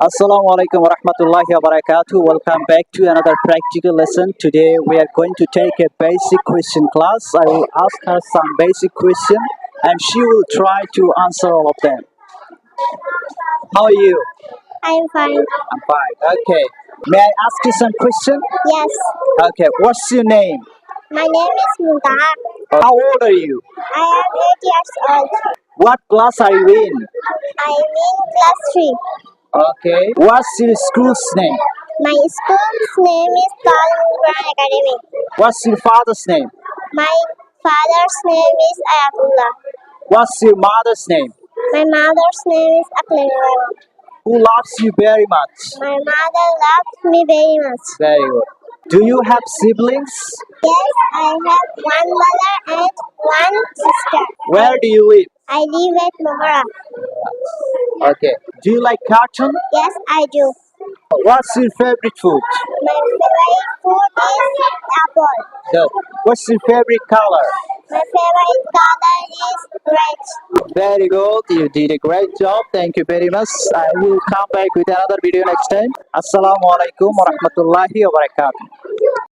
Assalamu alaikum wa rahmatullahi wa barakatuh. Welcome back to another practical lesson. Today we are going to take a basic question class. I will ask her some basic question and she will try to answer all of them. How are you? I'm fine. I'm fine. Okay. May I ask you some question? Yes. Okay. What's your name? My name is Muntaha. How old are you? I am 8 years old. What class are you in? I am in class 3. Okay. What's your school's name? My school's name is Talmud Academy. What's your father's name? My father's name is Ayatullah. What's your mother's name? My mother's name is Akhlaq. Who loves you very much? My mother loves me very much. Very good. Do you have siblings? Yes, I have one mother and one sister. Where do you live? I live at Mohara. Okay. Do you like cartoon? Yes, I do. What's your favorite food? My favorite food is apple. Good. What's your favorite color? My favorite color is red. Very good. You did a great job. Thank you very much. I will come back with another video next time. Assalamu alaikum wa rahmatullahi wa barakatuh.